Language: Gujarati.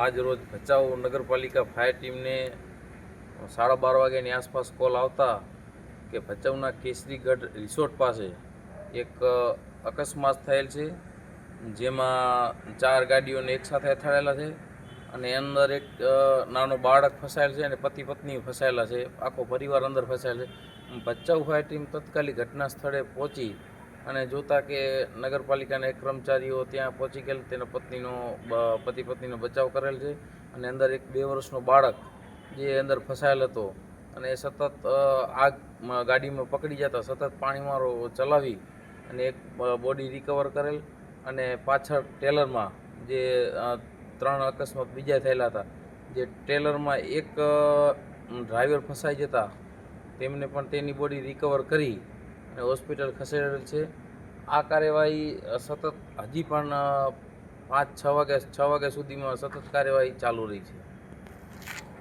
આજ રોજ ભચાઉ નગરપાલિકા ફાયર ટીમને સાડા બાર વાગ્યાની આસપાસ કોલ આવતા કે ભચાઉના કેસરીગઢ રિસોર્ટ પાસે એક અકસ્માત થયેલ છે, જેમાં ચાર ગાડીઓને એકસાથે અથડાયેલા છે અને અંદર એક નાનો બાળક ફસાયેલ છે અને પતિ પત્ની ફસાયેલા છે, આખો પરિવાર અંદર ફસાયેલ છે. ભચાઉ ફાયર ટીમ તત્કાલિક ઘટના સ્થળે પહોંચી અને જોતા કે નગરપાલિકાના એક કર્મચારીઓ ત્યાં પહોંચી ગયેલ, તેના પત્નીનો પતિ પત્નીનો બચાવ કરેલ છે અને અંદર એક બે વર્ષનો બાળક જે અંદર ફસાયેલ હતો અને એ સતત આગ ગાડીમાં પકડી જતા સતત પાણીમારો ચલાવી અને એક બોડી રિકવર કરેલ અને પાછળ ટેલરમાં જે ત્રણ અકસ્માત બીજા થયેલા હતા, જે ટેલરમાં એક ડ્રાઈવર ફસાઈ જતા તેમને પણ તેની બોડી રિકવર કરી અને હોસ્પિટલ ખસેડેલ છે. આ કાર્યવાહી સતત હજી પણ પાંચ છ વાગ્યા છ વાગ્યા સુધીમાં સતત કાર્યવાહી ચાલુ રહી છે.